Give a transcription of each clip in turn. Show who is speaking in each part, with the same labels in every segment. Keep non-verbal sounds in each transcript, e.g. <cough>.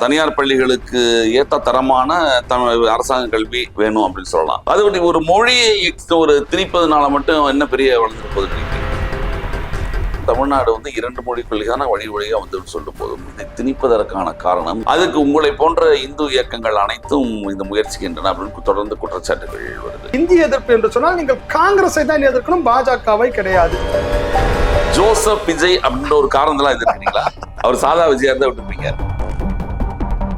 Speaker 1: தனியார் பள்ளிகளுக்கு ஏத்த தரமான அரசாங்க கல்வி வேணும் அப்படின்னு சொல்லலாம். அது ஒரு- ஒரு மொழியை ஒரு திணிப்பதனால மட்டும் என்ன பெரிய வளர்ந்துட்டு போகுது? தமிழ்நாடு வந்து இரண்டு மொழி கொள்கையான வழி வழியாக வந்து சொல்லும் போதும் இதை திணிப்பதற்கான காரணம் அதுக்கு உங்களை போன்ற இந்து இயக்கங்கள் அனைத்தும் இந்த முயற்சிக்கின்றன அப்படின்னு தொடர்ந்து குற்றச்சாட்டுகள் வருது.
Speaker 2: இந்திய எதிர்ப்பு என்று சொன்னால் நீங்கள் காங்கிரஸை தான் எதிர்க்கணும் பாஜகவை கிடையாது.
Speaker 1: ஜோசப் விஜய் அப்படின்ற ஒரு காரணத்தெல்லாம் எதிர்க்கிறீங்களா? அவர் சாதா விஜயா இருந்தா விட்டுருப்பீங்க.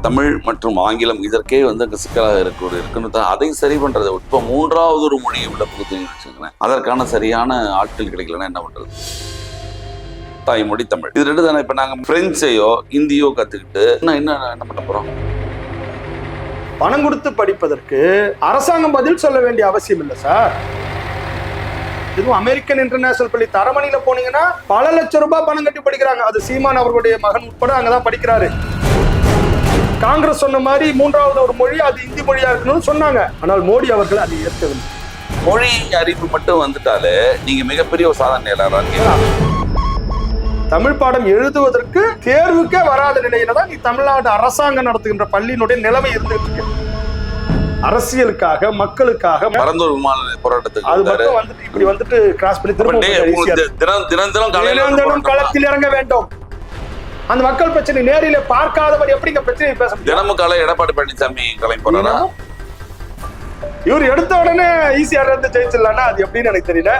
Speaker 1: தமிழ் மற்றும் ஆங்கிலம் இதற்கே வந்து அங்கே சிக்கலாக இருக்க இருக்குன்னு தான் அதை சரி பண்ணுறது இப்போ மூன்றாவது ஒரு மொழியை உள்ள புகுத்துன்னு வச்சுக்கிறேன் அதற்கான சரியான ஆட்கள் கிடைக்கலன்னா என்ன பண்ணுறது தாய்மொழி தமிழ். இது ரெண்டு தானே? இப்போ நாங்கள் பிரெஞ்சையோ இந்தியோ கற்றுக்கிட்டு நான் என்ன என்ன பண்ண போகிறோம்
Speaker 2: பணம் கொடுத்து படிப்பதற்கு அரசாங்கம் பதில் சொல்ல வேண்டிய அவசியம் இல்லை சார். இதுவும் அமெரிக்கன் இன்டர்நேஷனல் பள்ளி தரமணியில போனீங்கன்னா பல லட்சம் ரூபாய் பணம் கட்டி படிக்கிறாங்க. அது சீமான் அவர்களுடைய மகன் உட்பட அங்கதான் படிக்கிறாரு. காங்கிரஸ் சொன்ன மாதிரி மூன்றாவது ஒரு மொழி அது இந்தி மொழியா இருக்கணும்னு சொன்னாங்க. ஆனால் மோடி அவர்கள் அதை ஏற்கவில்லை.
Speaker 1: மொழி அறிவு மட்டும் வந்துட்டாலே நீங்க மிகப்பெரிய ஒரு சாதனையாளராக
Speaker 2: தமிழ் பாடம் எழுதுவதற்கு தேர்வுக்கே வராத நிலையில தான் நீ தமிழ்நாடு அரசாங்கம் நடத்துகின்ற பள்ளியினுடைய நிலைமை இருந்துட்டு இருக்கு. அரசியலுக்காக மக்களுக்காக
Speaker 1: பரந்தூர் விமான போராட்டத்துக்கு
Speaker 2: அது
Speaker 1: வந்தாரு.
Speaker 2: மட்டும் வந்துட்டு இப்படி வந்துட்டு கிராஸ் பண்ணி திரும்ப
Speaker 1: தினம் தினம் தினம்
Speaker 2: களத்தில் இறங்க வேண்டும். அந்த மக்கள் பிரச்சனை நேரில பார்க்காதவர் எப்படிங்க பிரச்சனையை பேச
Speaker 1: தினமும் காலை எடப்பாடி பழனிசாமி போறாரா?
Speaker 2: இவர் எடுத்த உடனே ஈஸியா இருந்து ஜெயிச்சிடலாம்னா அது எப்படின்னு எனக்கு தெரியல.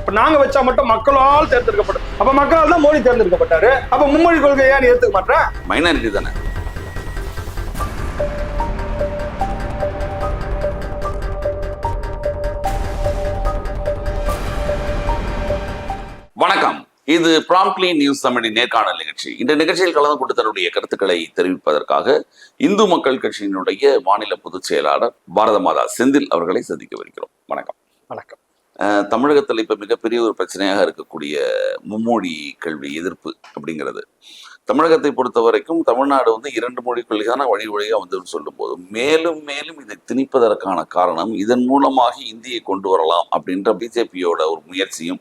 Speaker 2: இப்ப நாங்க வச்சா மட்டும் மக்களால் தேர்ந்தெடுக்கப்படும் அப்ப மக்களால் தான் மோடி தேர்ந்தெடுக்கப்பட்டாரு. அப்ப மும்மொழி கொள்கையை ஏன் ஏத்துக்க மாட்டேன்
Speaker 1: மைனாரிட்டி தானே. இது ப்ராம்ப்ட்லி நியூஸ் தமிழின் நேர்காணல் நிகழ்ச்சி. இந்த நிகழ்ச்சியில் கலந்து கொண்டு தன்னுடைய கருத்துக்களை தெரிவிப்பதற்காக இந்து மக்கள் கட்சியினுடைய மாநில பொதுச் செயலாளர் பாரத மாதா செந்தில் அவர்களை சந்திக்கவிருக்கிறோம் வணக்கம்.
Speaker 2: வணக்கம்.
Speaker 1: அஹ், தமிழகத்தில் இப்ப மிகப்பெரிய ஒரு பிரச்சனையாக இருக்கக்கூடிய மும்மொழி கல்வி எதிர்ப்பு அப்படிங்கிறது. தமிழகத்தை பொறுத்த வரைக்கும் தமிழ்நாடு வந்து இரண்டு மொழி கொள்கையான வழி வழியாக வந்து சொல்லும்போது மேலும் மேலும் இதை திணிப்பதற்கான காரணம் இதன் மூலமாக இந்தியை கொண்டு வரலாம் அப்படின்ற பிஜேபியோட ஒரு முயற்சியும்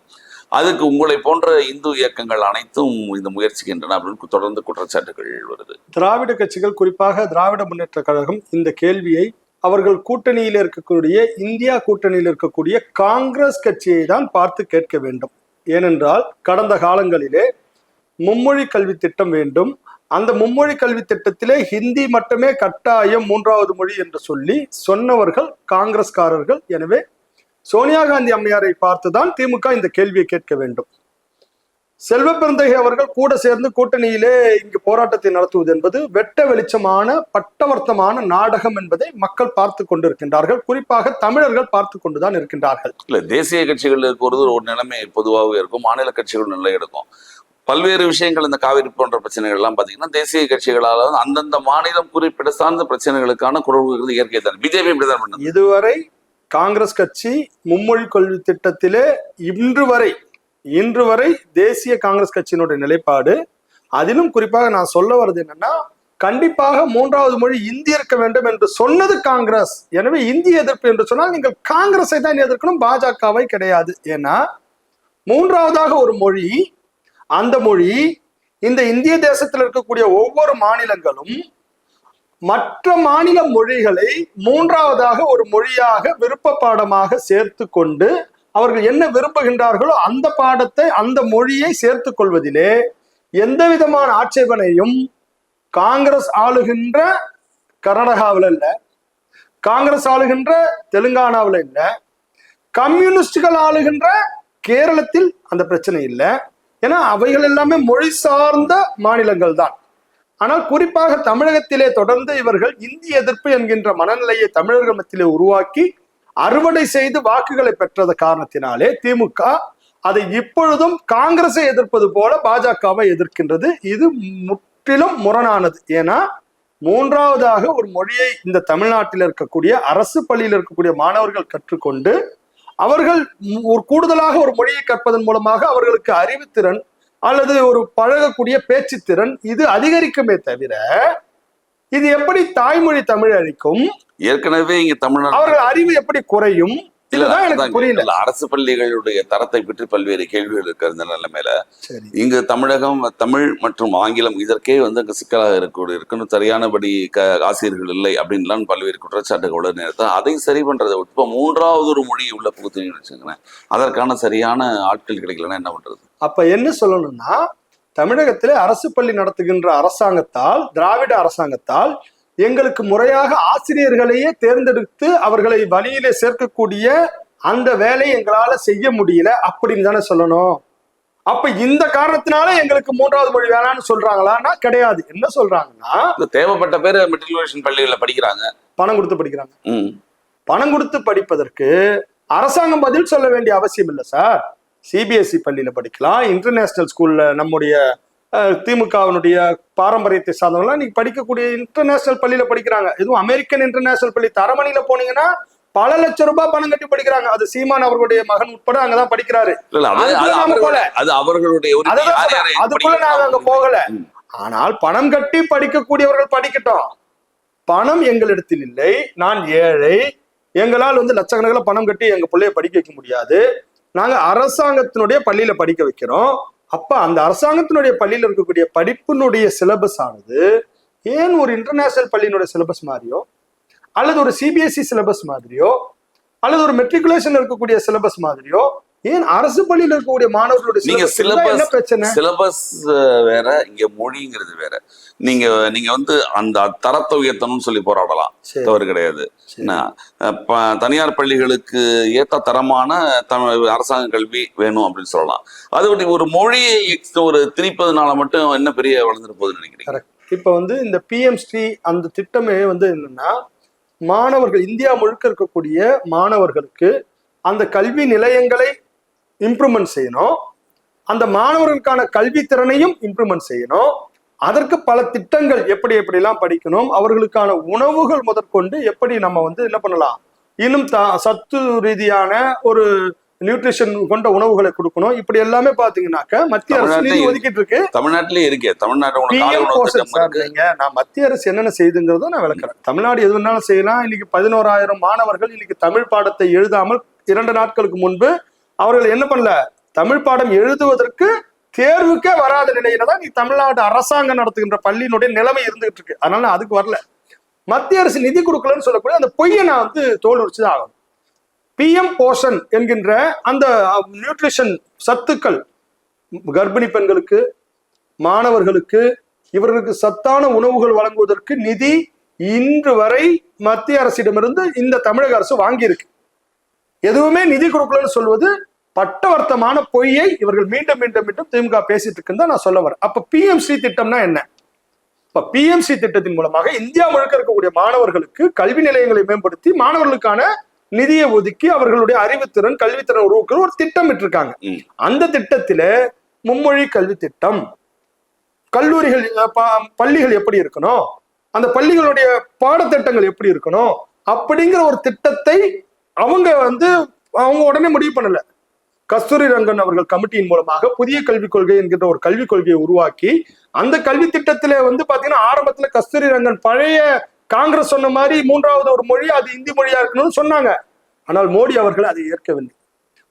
Speaker 1: அதுக்கு உங்களை போன்ற இந்து இயக்கங்கள் அனைத்தும் இந்த முயற்சிக்கின்றன அப்படின்னு தொடர்ந்து குற்றச்சாட்டுகள் வருது.
Speaker 2: திராவிட கட்சிகள் குறிப்பாக திராவிட முன்னேற்ற கழகம் இந்த கேள்வியை அவர்கள் கூட்டணியில் இருக்கக்கூடிய இந்தியா கூட்டணியில் இருக்கக்கூடிய காங்கிரஸ் கட்சியை தான் பார்த்து கேட்க வேண்டும். ஏனென்றால் கடந்த காலங்களிலே மும்மொழி கல்வி திட்டம் வேண்டும். அந்த மும்மொழி கல்வி திட்டத்திலே ஹிந்தி மட்டுமே கட்டாயம் மூன்றாவது மொழி என்று சொல்லி சொன்னவர்கள் காங்கிரஸ்காரர்கள். எனவே சோனியா காந்தி அம்மையாரை பார்த்துதான் திமுக இந்த கேள்வியை கேட்க வேண்டும். செல்வ பெருந்தகை அவர்கள் கூட சேர்ந்து கூட்டணியிலே இங்கு போராட்டத்தை நடத்துவது என்பது வெட்ட வெளிச்சமான பட்டவர்த்தமான நாடகம் என்பதை மக்கள் பார்த்து கொண்டிருக்கின்றார்கள். குறிப்பாக தமிழர்கள் பார்த்து கொண்டுதான் இருக்கின்றார்கள்.
Speaker 1: இல்ல தேசிய கட்சிகள் இருக்கிறது ஒரு நிலைமை பொதுவாகவே இருக்கும். மாநில கட்சிகள் நிலை எடுக்கும். பல்வேறு விஷயங்கள் இந்த காவிரி போன்ற பிரச்சனைகள் எல்லாம் பாத்தீங்கன்னா தேசிய கட்சிகளால அந்தந்த மாநிலம் குறிப்பிட சார்ந்த பிரச்சனைகளுக்கான குரல் இயற்கை தான் பிஜேபி இப்படிதான் பண்ணுது.
Speaker 2: இதுவரை காங்கிரஸ் கட்சி மும்மொழி கல்வி திட்டத்திலே இன்று வரை இன்று வரை தேசிய காங்கிரஸ் கட்சியினுடைய நிலைப்பாடு. அதிலும் குறிப்பாக நான் சொல்ல வர்றது என்னன்னா கண்டிப்பாக மூன்றாவது மொழி இந்தி இருக்க வேண்டும் என்று சொன்னது காங்கிரஸ். எனவே இந்திய எதிர்ப்பு என்று சொன்னால் நீங்கள் காங்கிரஸை தான் எதிர்க்கணும் பாஜகவை கிடையாது. ஏன்னா மூன்றாவதாக ஒரு மொழி அந்த மொழி இந்த இந்திய தேசத்தில் இருக்கக்கூடிய ஒவ்வொரு மாநிலங்களும் மற்ற மாநில மொழிகளை மூன்றாவதாக ஒரு மொழியாக விருப்ப பாடமாக சேர்த்து கொண்டு அவர்கள் என்ன விரும்புகின்றார்களோ அந்த பாடத்தை அந்த மொழியை சேர்த்து கொள்வதிலே எந்த விதமான ஆட்சேபனையும் காங்கிரஸ் ஆளுகின்ற கர்நாடகாவில் இல்லை. காங்கிரஸ் ஆளுகின்ற தெலுங்கானாவில் இல்லை. கம்யூனிஸ்டுகள் ஆளுகின்ற கேரளத்தில் அந்த பிரச்சனை இல்லை. ஏன்னா அவைகள் எல்லாமே மொழி சார்ந்த மாநிலங்கள் தான் ஆனால் குறிப்பாக தமிழகத்திலே தொடர்ந்து இவர்கள் இந்திய எதிர்ப்பு என்கின்ற மனநிலையை தமிழர்கள் மத்தியிலே உருவாக்கி அறுவடை செய்து வாக்குகளை பெற்றது காரணத்தினாலே திமுக அதை இப்பொழுதும் காங்கிரஸை எதிர்ப்பது போல பாஜகவை எதிர்க்கின்றது. இது முற்றிலும் முரணானது. ஏன்னா மூன்றாவதாக ஒரு மொழியை இந்த தமிழ்நாட்டில் இருக்கக்கூடிய அரசு பள்ளியில் இருக்கக்கூடிய மாணவர்கள் கற்றுக்கொண்டு அவர்கள் ஒரு கூடுதலாக ஒரு மொழியை கற்பதன் மூலமாக அவர்களுக்கு அறிவுத்திறன் அல்லது ஒரு பழகக்கூடிய பேச்சுத்திறன் இது அதிகரிக்குமே தவிர இது எப்படி தாய்மொழி தமிழ் அளிக்கும்
Speaker 1: ஏற்கனவே இங்க தமிழ்நாடு
Speaker 2: அவர்கள் அறிவு எப்படி குறையும்?
Speaker 1: அரசு பள்ளிகளுடைய தரத்தை பற்றி பல்வேறு கேள்விகள் இருக்கிற இந்த நிலைமையில. இங்கு தமிழகம் தமிழ் மற்றும் ஆங்கிலம் இதற்கே வந்து அங்க சிக்கலாக இருக்கக்கூடிய இருக்கணும். சரியானபடி ஆசிரியர்கள் இல்லை அப்படின்லாம் பல்வேறு குற்றச்சாட்டுகளோட நேரத்தை அதை சரி பண்றதை இப்போ மூன்றாவது ஒரு மொழி உள்ள புகுத்துனீங்கன்னு வச்சுக்கோங்களேன். அதற்கான சரியான ஆட்கள் கிடைக்கலன்னா என்ன பண்றது?
Speaker 2: அப்ப என்ன சொல்லணும்னா தமிழகத்திலே அரசு பள்ளி நடத்துகின்ற அரசாங்கத்தால் திராவிட அரசாங்கத்தால் எங்களுக்கு முறையாக ஆசிரியர்களையே தேர்ந்தெடுத்து அவர்களை வழியிலே சேர்க்கக்கூடிய அந்த வேலையை எங்களால செய்ய முடியல அப்படின்னு தானே சொல்லணும். அப்ப இந்த காரணத்தினால எங்களுக்கு மூன்றாவது மொழி வேணாம்னு சொல்றாங்களான்னா கிடையாது. என்ன சொல்றாங்கன்னா
Speaker 1: தேவைப்பட்ட பேர் மெட்ரிகுலேஷன் பள்ளிகளில் படிக்கிறாங்க.
Speaker 2: பணம் கொடுத்து படிக்கிறாங்க. பணம் கொடுத்து படிப்பதற்கு அரசாங்கம் பதில் சொல்ல வேண்டிய அவசியம் இல்லை சார். சிபிஎஸ்இ பள்ளியில படிக்கலாம். இன்டர்நேஷனல் ஸ்கூல்ல நம்முடைய திமுகவினுடைய பாரம்பரியத்தை சார்ந்தவங்களாம் இன்னைக்கு படிக்கக்கூடிய இன்டர்நேஷனல் பள்ளியில படிக்கிறாங்க. இதுவும் அமெரிக்கன் இன்டர்நேஷனல் பள்ளி தரமணியில போனீங்கன்னா பல லட்சம் ரூபாய் பணம் கட்டி படிக்கிறாங்க. அது சீமான் அவர்களுடைய மகன் உட்பட அங்கதான் படிக்கிறாரு.
Speaker 1: அது அவர்களுடைய
Speaker 2: அதுக்குள்ள நாங்க அங்க. போகல. ஆனால் பணம் கட்டி படிக்கக்கூடியவர்கள் படிக்கட்டும். பணம் எங்களிடத்தில் இல்லை. நான் ஏழை. எங்களால் வந்து லட்சக்கணக்கில் பணம் கட்டி எங்க பிள்ளைய படிக்க வைக்க முடியாது. நாங்க அரசாங்கத்தினுடைய பள்ளியில படிக்க வைக்கிறோம். அப்ப அந்த அரசாங்கத்தினுடைய பள்ளியில இருக்கக்கூடிய படிப்பினுடைய சிலபஸ் ஆனது ஏன் ஒரு இன்டர்நேஷனல் பள்ளியினுடைய சிலபஸ் மாதிரியோ அல்லது ஒரு சிபிஎஸ்இ சிலபஸ் மாதிரியோ அல்லது ஒரு மெட்ரிகுலேஷன் இருக்கக்கூடிய சிலபஸ் மாதிரியோ ஏன் அரசு பள்ளியில் இருக்கக்கூடிய மாணவர்களுடைய
Speaker 1: நீங்க
Speaker 2: syllabus- பிரச்சனை?
Speaker 1: சிலபஸ் வேற இங்க மொழிங்கிறது வேற. நீங்க நீங்க வந்து அந்த தரத்தை உயர்த்தணும்னு சொல்லி போராடலாம். தவறு கிடையாது. தனியார் பள்ளிகளுக்கு ஏத்த தரமான தமிழ் அரசாங்க கல்வி வேணும் அப்படின்னு சொல்லலாம். அது விட்டு ஒரு மொழியை ஒரு திணிப்பதனால மட்டும் என்ன பெரிய வளர்ந்துட்டு போகுதுன்னு நினைக்கிறீங்க?
Speaker 2: Correct. இப்ப வந்து இந்த பிஎம் ஸ்ரீ அந்த திட்டமே வந்து என்னன்னா மாணவர்கள் இந்தியா முழுக்க இருக்கக்கூடிய மாணவர்களுக்கு அந்த கல்வி நிலையங்களை இம்ப்ரூவ்மெண்ட் செய்யணும். அந்த மாணவர்களுக்கான கல்வி திறனையும் இம்ப்ரூவ்மெண்ட் செய்யணும். அதற்கு பல திட்டங்கள் எப்படி எப்படிலாம் படிக்கணும் அவர்களுக்கான உணவுகள் முதற்கொண்டு எப்படி நம்ம வந்து என்ன பண்ணலாம் இன்னும் த சத்து ரீதியான ஒரு நியூட்ரிஷன் கொண்ட உணவுகளை கொடுக்கணும். இப்படி எல்லாமே பாத்தீங்கன்னாக்க மத்திய அரசு ஒதுக்கிட்டு இருக்கு.
Speaker 1: தமிழ்நாட்டிலே இருக்கே
Speaker 2: நீங்க. நான் மத்திய அரசு என்னென்ன செய்துங்கிறத நான் விளக்குறேன். தமிழ்நாடு எது வேணாலும் செய்யலாம். இன்னைக்கு பதினோராயிரம் மாணவர்கள் இன்னைக்கு தமிழ் பாடத்தை எழுதாமல் இரண்டு நாட்களுக்கு முன்பு அவர்கள் என்ன பண்ணல? தமிழ் பாடம் எழுதுவதற்கு தேர்வுக்கே வராத நிலையில தான் நீ தமிழ்நாடு அரசாங்கம் நடத்துகின்ற பள்ளியினுடைய நிலைமை இருந்துகிட்டு இருக்கு. அதனால அதுக்கு வரல. மத்திய அரசு நிதி கொடுக்கலன்னு சொல்லக்கூடிய அந்த பொய்யை நான் வந்து தோல் உரிச்சுதான் ஆகணும். பிஎம் போஷன் என்கின்ற அந்த நியூட்ரிஷன் சத்துக்கள் கர்ப்பிணி பெண்களுக்கு மாணவர்களுக்கு இவர்களுக்கு சத்தான உணவுகள் வழங்குவதற்கு நிதி இன்று வரை மத்திய அரசிடமிருந்து இந்த தமிழக அரசு வாங்கியிருக்கு. எதுவுமே நிதி கொடுக்கலன்னு சொல்வது பட்டவர்த்தமான பொய்யை இவர்கள் மீண்டும் மீண்டும் மீண்டும் திமுக பேசிட்டு இருக்குன்னு தான் நான் சொல்ல வரேன். அப்ப பிஎம்சி திட்டம்னா என்ன? இப்ப பிஎம்சி திட்டத்தின் மூலமாக இந்தியா முழுக்க இருக்கக்கூடிய மாணவர்களுக்கு கல்வி நிலையங்களை மேம்படுத்தி மாணவர்களுக்கான நிதியை ஒதுக்கி அவர்களுடைய அறிவுத்திறன் கல்வித்திறன் உருவாக்குற ஒரு திட்டம் இருக்காங்க. அந்த திட்டத்தில மும்மொழி கல்வி திட்டம் கல்லூரிகள் பள்ளிகள் எப்படி இருக்கணும் அந்த பள்ளிகளுடைய பாடத்திட்டங்கள் எப்படி இருக்கணும் அப்படிங்கிற ஒரு திட்டத்தை அவங்க வந்து அவங்க உடனே முடிவு பண்ணல. கஸ்தூரி ரங்கன் அவர்கள் கமிட்டியின் மூலமாக புதிய கல்விக் கொள்கை என்கின்ற ஒரு கல்விக் கொள்கையை உருவாக்கி அந்த கல்வி திட்டத்திலே வந்து பாத்தீங்கன்னா ஆரம்பத்துல கஸ்தூரி ரங்கன் பழைய காங்கிரஸ் சொன்ன மாதிரி மூன்றாவது ஒரு மொழி அது இந்தி மொழியா இருக்கணும்னு சொன்னாங்க. ஆனால் மோடி அவர்கள் அதை ஏற்கவில்லை.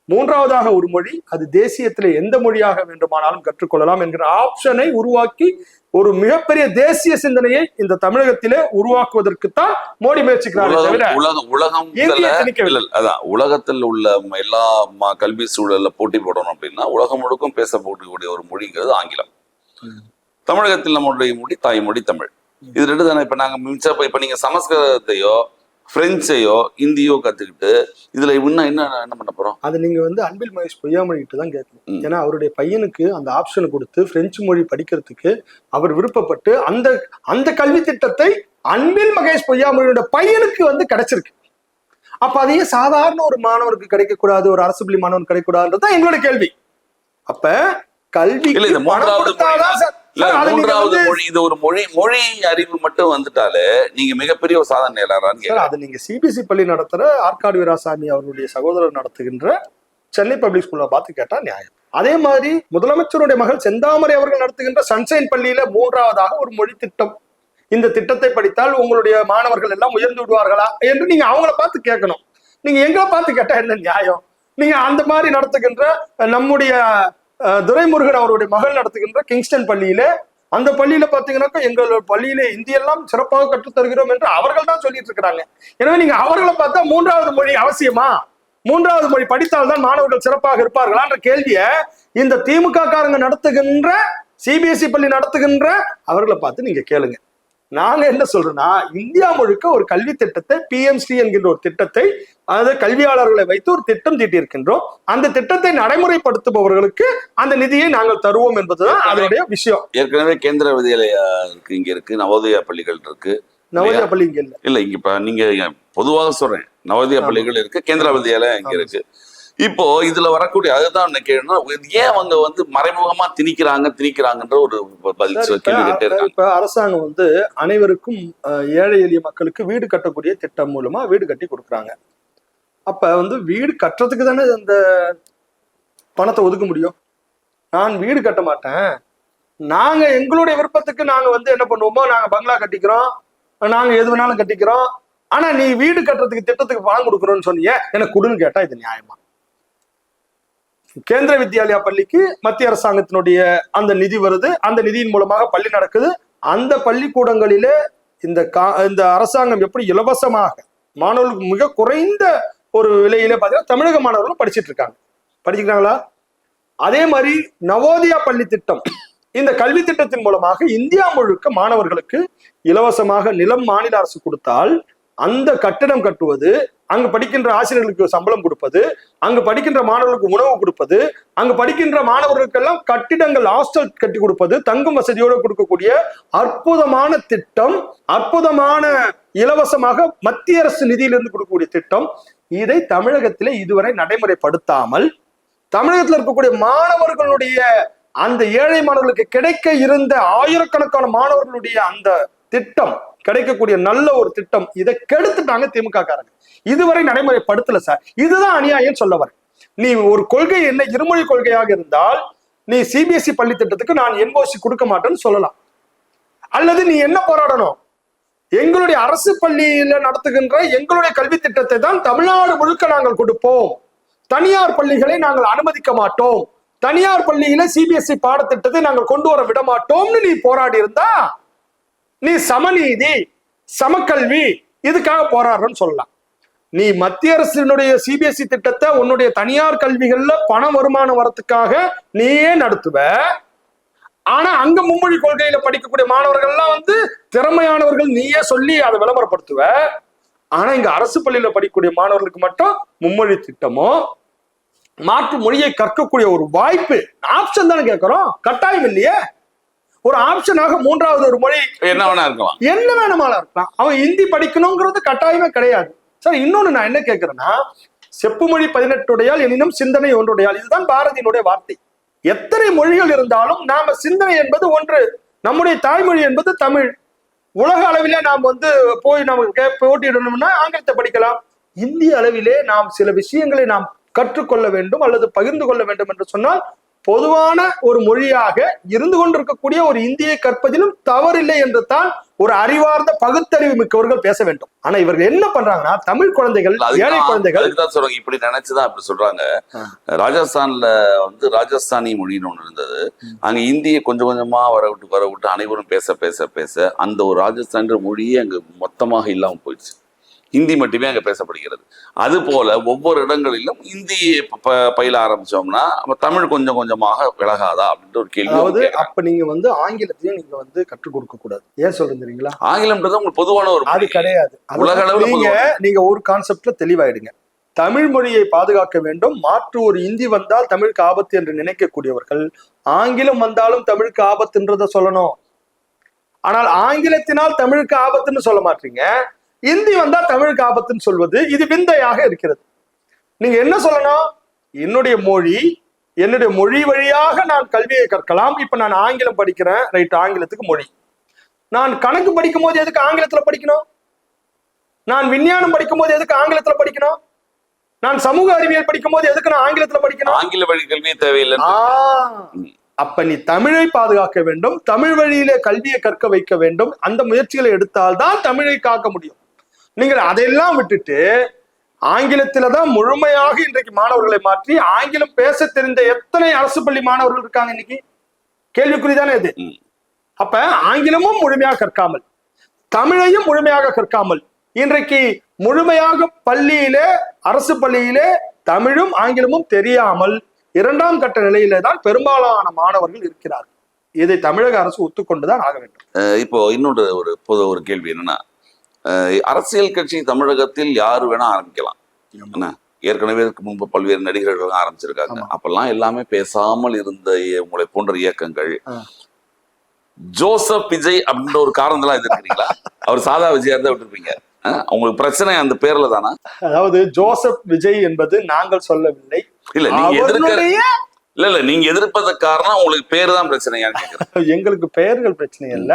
Speaker 2: மூன்றாவதாக ஒரு மொழி அது தேசியத்திலே எந்த மொழியாக வேண்டுமானாலும் கற்றுக்கொள்ளலாம் என்கிற ஆப்ஷனை உருவாக்கி ஒரு மிகப்பெரிய தேசிய சிந்தனையை இந்த தமிழகத்திலே உருவாக்குவதற்குத்தான் மோடி முயற்சிக்கிறாரே
Speaker 1: அதான் உலகத்தில் உள்ள எல்லா கல்வி சூழல்ல போட்டி போடணும் அப்படின்னா உலகம் முழுக்கும் பேசப்படக்கூடிய ஒரு மொழிங்கிறது ஆங்கிலம். தமிழகத்தில் நம்மளுடைய மொழி தாய்மொழி தமிழ். இது ரெண்டு தானே? இப்ப நாங்க மிச்ச இப்ப நீங்க சமஸ்கிருதத்தையோ பிரெஞ்சையோ இந்தியோ கத்துக்கிட்டு இதுல இன்னும் என்ன என்ன பண்ண போறோம்?
Speaker 2: அது நீங்க வந்து அன்பில் மகேஷ் பொய்யாமொழி கிட்ட தான் கேட்கணும். ஏன்னா அவருடைய பையனுக்கு அந்த ஆப்ஷனை கொடுத்து பிரெஞ்சு மொழி படிக்கிறதுக்கு அவர் விருப்பப்பட்டு அந்த அந்த கல்வி திட்டத்தை அன்பில் மகேஷ் பொய்யாமொழியோட பையனுக்கு வந்து கிடைச்சிருக்கு. அப்ப அதையே சாதாரண ஒரு மாணவருக்கு கிடைக்கக்கூடாது ஒரு அரசு பள்ளி மாணவனுக்கு கிடைக்கக்கூடாதுன்றது தான் எங்களோட கேள்வி. அப்ப கல்வி
Speaker 1: மூன்றாவது மொழி இல்ல மூன்றாவது மொழி இது ஒரு மொழி மொழி அறிவு மட்டும் வந்துட்டாலே நீங்க மிகப்பெரிய ஒரு சாதனையாளரான்னு
Speaker 2: அது நீங்க சிபிஎஸ்இ பள்ளி நடத்துற ஆற்காடு வீராசாமி அவருடைய சகோதரர் நடத்துகின்ற சென்னை பப்ளிக் ஸ்கூல்ல பார்த்து கேட்டா நியாயம். அதே மாதிரி முதலமைச்சருடைய மகள் செந்தாமரை அவர்கள் நடத்துகின்ற சன்ஷைன் பள்ளியில மூன்றாவதாக ஒரு மொழி திட்டம். இந்த திட்டத்தை படித்தால் உங்களுடைய மாணவர்கள் எல்லாம் உயர்ந்து விடுவார்களா என்று நீங்க அவங்கள பார்த்து கேட்கணும். நீங்க எங்களை பார்த்து கேட்டா என்ன நியாயம்? நீங்க அந்த மாதிரி நடத்துகின்ற நம்முடைய துரைமுருகன் அவருடைய மகள் நடத்துகின்ற கிங்ஸ்டன் பள்ளியில அந்த பள்ளியில பாத்தீங்கன்னாக்கா எங்கள் பள்ளியில இந்தியெல்லாம் சிறப்பாக கற்றுத்தருகிறோம் என்று அவர்கள் தான் சொல்லிட்டு இருக்கிறாங்க. எனவே நீங்க அவர்களை பார்த்தா மூன்றாவது மொழி அவசியமா? மூன்றாவது மொழி படித்தால்தான் மாணவர்கள் சிறப்பாக இருப்பார்களான்ற கேள்விய இந்த திமுக காரங்க நடத்துகின்ற சிபிஎஸ்இ பள்ளி நடத்துகின்ற அவர்களை பார்த்து நீங்க கேளுங்க. நாங்க என்ன சொல்றோம்னா இந்தியா முழுக்க ஒரு கல்வி திட்டத்தை பிஎம்ஸ்டி என்கின்ற ஒரு திட்டத்தை அதாவது கல்வியாளர்களை வைத்து ஒரு திட்டம் தீட்டியிருக்கின்றோம். அந்த திட்டத்தை நடைமுறைப்படுத்துபவர்களுக்கு அந்த நிதியை நாங்கள் தருவோம் என்பதுதான் அதனுடைய விஷயம்.
Speaker 1: ஏற்கனவே கேந்திர வித்யாலயா இருக்கு இங்க இருக்கு. நவோதயா பள்ளிகள் இருக்கு.
Speaker 2: நவோதயா பள்ளி இங்க இல்ல.
Speaker 1: இல்ல இங்க இப்ப நீங்க பொதுவாக சொல்றேன். நவோதயா. பள்ளிகள் இருக்கு கேந்திரா வித்யாலயா இங்க. இருக்கு. இப்போ இதுல வரக்கூடிய அதுதான் என்ன கேளுன்னா ஏன் அவங்க வந்து மறைமுகமா திணிக்கிறாங்க திணிக்கிறாங்கன்ற ஒரு பதில் கேள்வி
Speaker 2: இப்ப அரசாங்கம் வந்து அனைவருக்கும் ஏழை எளிய மக்களுக்கு வீடு கட்டக்கூடிய திட்டம் மூலமா வீடு கட்டி கொடுக்குறாங்க. அப்ப வந்து வீடு கட்டுறதுக்கு தானே அந்த பணத்தை ஒதுக்க முடியும்? நான் வீடு கட்ட மாட்டேன். நாங்க எங்களுடைய விருப்பத்துக்கு நாங்க வந்து என்ன பண்ணுவோமோ நாங்க பங்களா கட்டிக்கிறோம். நாங்க எது வேணாலும் கட்டிக்கிறோம். ஆனா நீ வீடு கட்டுறதுக்கு திட்டத்துக்கு பணம் கொடுக்குறோன்னு சொன்னீங்க எனக்கு கொடுன்னு கேட்டா இது நியாயமா? கேந்திர வித்யாலயா பள்ளிக்கு மத்திய அரசாங்கத்தினுடைய அந்த நிதி வருது. அந்த நிதியின் மூலமாக பள்ளி நடக்குது. அந்த பள்ளிக்கூடங்களிலே இந்த கா இந்த அரசாங்கம் எப்படி இலவசமாக மாணவர்களுக்கு மிக குறைந்த ஒரு விலையில பார்த்தீங்கன்னா தமிழக மாணவர்களும் படிச்சுட்டு இருக்காங்க. படிச்சுக்கிறாங்களா அதே மாதிரி நவோதயா பள்ளி திட்டம். இந்த கல்வி திட்டத்தின் மூலமாக இந்தியா முழுக்க மாணவர்களுக்கு இலவசமாக நிலம் மாநில அரசு கொடுத்தால் அந்த கட்டிடம் கட்டுவது அங்கு படிக்கின்ற ஆசிரியர்களுக்கு சம்பளம் கொடுப்பது அங்கு படிக்கின்ற மாணவர்களுக்கு உணவு கொடுப்பது அங்கு படிக்கின்ற மாணவர்களுக்கெல்லாம் கட்டிடங்கள் ஹாஸ்டல் கட்டி கொடுப்பது தங்கும் வசதியோடு கொடுக்கக்கூடிய அற்புதமான திட்டம் அற்புதமான இலவசமாக மத்திய அரசு நிதியிலிருந்து கொடுக்கக்கூடிய திட்டம். இதை தமிழகத்திலே இதுவரை நடைமுறைப்படுத்தாமல் தமிழகத்தில் இருக்கக்கூடிய மாணவர்களுடைய அந்த ஏழை மாணவர்களுக்கு கிடைக்க இருந்த ஆயிரக்கணக்கான மாணவர்களுடைய அந்த திட்டம் கிடைக்கக்கூடிய நல்ல ஒரு திட்டம் இதை கெடுத்துட்டாங்க திமுக காரங்க இதுவரை நடைமுறைப்படுத்தல சார் இதுதான் அநியாயம் சொல்ல வரேன். நீ ஒரு கொள்கை என்ன? இருமொழி கொள்கையாக இருந்தால் நீ சிபிஎஸ்இ பள்ளி திட்டத்துக்கு நான் என்ஓசி கொடுக்க மாட்டேன்னு சொல்லலாம். அல்லது நீ என்ன போராடணும்? எங்களுடைய அரசு பள்ளியில நடத்துகின்ற எங்களுடைய கல்வி திட்டத்தை தான் தமிழ்நாடு முழுக்க நாங்கள் கொடுப்போம். தனியார் பள்ளிகளை நாங்கள் அனுமதிக்க மாட்டோம். தனியார் பள்ளியில சிபிஎஸ்இ பாடத்திட்டத்தை நாங்கள் கொண்டு வர விட மாட்டோம்னு நீ போராடி இருந்தா நீ சமநீதி சமக்கல்வி இதுக்காக போராடுறன்னு சொல்லலாம். நீ மத்திய அரசினுடைய சிபிஎஸ்இ திட்டத்தை உன்னுடைய தனியார் கல்விகள்ல பண வருமானம் வரத்துக்காக நீயே நடத்துவ. ஆனா அங்க மும்மொழி கொள்கையில படிக்கக்கூடிய மாணவர்கள்லாம் வந்து திறமையானவர்கள் நீயே சொல்லி அதை விளம்பரப்படுத்துவ. ஆனா இங்க அரசு பள்ளியில படிக்கக்கூடிய மாணவர்களுக்கு மட்டும் மும்மொழி திட்டமோ மாற்று மொழியை கற்கக்கூடிய ஒரு வாய்ப்பு ஆப்ஷன் தானே கேட்கிறோம் கட்டாயம் இல்லையே. ஒரு ஆப்ஷனாக மூன்றாவது ஒரு மொழி
Speaker 1: என்ன வேணா இருக்கலாம்.
Speaker 2: என்ன வேணுமாலும் இருக்கலாம். அவன் ஹிந்தி படிக்கணுங்கிறது கட்டாயமே கிடையாது. சார் இன்னொன்னு நான் என்ன கேட்கிறேன்னா செப்புமொழி பதினெட்டுடையால் எனினும் சிந்தனை ஒன்றுடையால். இதுதான் பாரதியினுடைய வார்த்தை. எத்தனை மொழிகள் இருந்தாலும் நாம சிந்தனை என்பது ஒன்று. நம்முடைய தாய்மொழி என்பது தமிழ். உலக அளவிலே நாம் வந்து போய் நம்ம போட்டியிடணும்னா ஆங்கிலத்தை படிக்கலாம். இந்திய அளவிலே நாம் சில விஷயங்களை நாம் கற்றுக்கொள்ள வேண்டும் அல்லது பகிர்ந்து கொள்ள வேண்டும் என்று சொன்னால் பொதுவான ஒரு மொழியாக இருந்து கொண்டிருக்கக்கூடிய ஒரு இந்தியை கற்பதிலும் தவறில்லை என்று தான் ஒரு அறிவார்ந்த பகுத்தறிவு மிக்கவர்கள் பேச வேண்டும். ஆனா இவர்கள் என்ன பண்றாங்கன்னா தமிழ் குழந்தைகள் ஏழை குழந்தைகள்
Speaker 1: சொல்றாங்க இப்படி நினைச்சுதான் அப்படி சொல்றாங்க. ராஜஸ்தான்ல வந்து ராஜஸ்தானி மொழின்னு ஒண்ணு இருந்தது. அங்க இந்தியை கொஞ்சம் கொஞ்சமா வர விட்டு வர விட்டு அனைவரும் பேச பேச பேச அந்த ஒரு ராஜஸ்தான்ற மொழியே அங்க மொத்தமாக இல்லாம போயிடுச்சு. ஹிந்தி மட்டுமே அங்க பேசப்படுகிறது. அது போல ஒவ்வொரு இடங்களிலும் ப- பயில ஆரம்பிச்சோம்னா அப்ப தமிழ் கொஞ்சம் கொஞ்சமாக விலகாதா அப்படின்ற ஒரு கேள்வி
Speaker 2: அதாவது. அப்ப நீங்க வந்து ஆங்கிலத்தையும் நீங்க வந்து கற்றுக் கொடுக்க கூடாது. ஏன் சொல்றேன் தெரியுங்களா?
Speaker 1: ஆங்கிலம்ன்றது உங்களுக்கு பொதுவான ஒரு
Speaker 2: அது. கிடையாது.
Speaker 1: உலக அளவுல
Speaker 2: நீங்க நீங்க ஒரு கான்செப்ட்ல தெளிவாயிடுங்க. தமிழ் மொழியை பாதுகாக்க வேண்டும். மாற்று ஒரு இந்தி வந்தால் தமிழுக்கு ஆபத்து என்று நினைக்கக்கூடியவர்கள் ஆங்கிலம் வந்தாலும் தமிழுக்கு ஆபத்துன்றத சொல்லணும். ஆனால் ஆங்கிலத்தினால் தமிழுக்கு ஆபத்துன்னு சொல்ல மாட்டீங்க. இந்தி வந்தா தமிழுக்கு ஆபத்துன்னு சொல்வது இது விந்தையாக இருக்கிறது. நீங்க என்ன சொல்லணும் என்னுடைய மொழி என்னுடைய மொழி வழியாக நான் கல்வியை கற்கலாம். இப்ப நான் ஆங்கிலம் படிக்கிறேன். ரைட் ஆங்கிலத்துக்கு மொழி. நான் கணக்கு படிக்கும் போது எதுக்கு ஆங்கிலத்துல படிக்கணும்? நான் விஞ்ஞானம் படிக்கும் போது எதுக்கு ஆங்கிலத்துல படிக்கணும்? நான் சமூக அறிவியல் படிக்கும் போது எதுக்கு நான் ஆங்கிலத்துல படிக்கணும்?
Speaker 1: ஆங்கில வழி கல்வியே தேவையில்லை.
Speaker 2: அப்ப நீ தமிழை பாதுகாக்க வேண்டும். தமிழ் வழியிலே கல்வியை கற்க வைக்க வேண்டும். அந்த முயற்சிகளை எடுத்தால்தான் தமிழை காக்க முடியும். நீங்கள் அதையெல்லாம் விட்டுட்டு ஆங்கிலத்தில தான் முழுமையாக இன்றைக்கு மாணவர்களை மாற்றி ஆங்கிலம் பேச தெரிந்த எத்தனை அரசு பள்ளி மாணவர்கள் இருக்காங்க இன்னைக்கு? கேள்விக்குறிதானே இது. அப்ப ஆங்கிலமும் முழுமையாக கற்காமல் தமிழையும் முழுமையாக கற்காமல் இன்றைக்கு முழுமையாக பள்ளியிலே அரசு பள்ளியிலே தமிழும் ஆங்கிலமும் தெரியாமல் இரண்டாம் கட்ட நிலையிலே தான் பெரும்பாலான மாணவர்கள் இருக்கிறார்கள். இதை தமிழக அரசு ஒத்துக்கொண்டுதான் ஆக வேண்டும்.
Speaker 1: இப்போ இன்னொரு ஒரு பொது ஒரு கேள்வி என்னன்னா அரசியல் கட்சி தமிழகத்தில் யார் வேணா ஆரம்பிக்கலாம். என்ன? ஏற்கனவே இதுக்கு முன்பு பல்வேறு நடிகர்கள் ஆரம்பிச்சிருக்காங்க. அப்பெல்லாம் எல்லாமே பேசாமல் இருந்த உங்களை போன்ற இயக்கங்கள். ஜோசப் விஜய் அப்படின்ற ஒரு காரணத்தெல்லாம் எதிர்க்கிறீங்களா? அவர் சாதா விஜயா இருந்தா விட்டுருப்பீங்க. உங்களுக்கு பிரச்சனை அந்த பேர்ல தானா?
Speaker 2: அதாவது ஜோசப் விஜய் என்பது நாங்கள் சொல்லவில்லை.
Speaker 1: இல்ல நீங்க எதிர்க்க
Speaker 2: அவர்களுடைய
Speaker 1: இல்ல இல்ல நீங்க எதிர்ப்பதற்கு காரணம் உங்களுக்கு பேர் தான் கேக்குறேன்.
Speaker 2: எங்களுக்கு பெயர்கள் பிரச்சனை இல்ல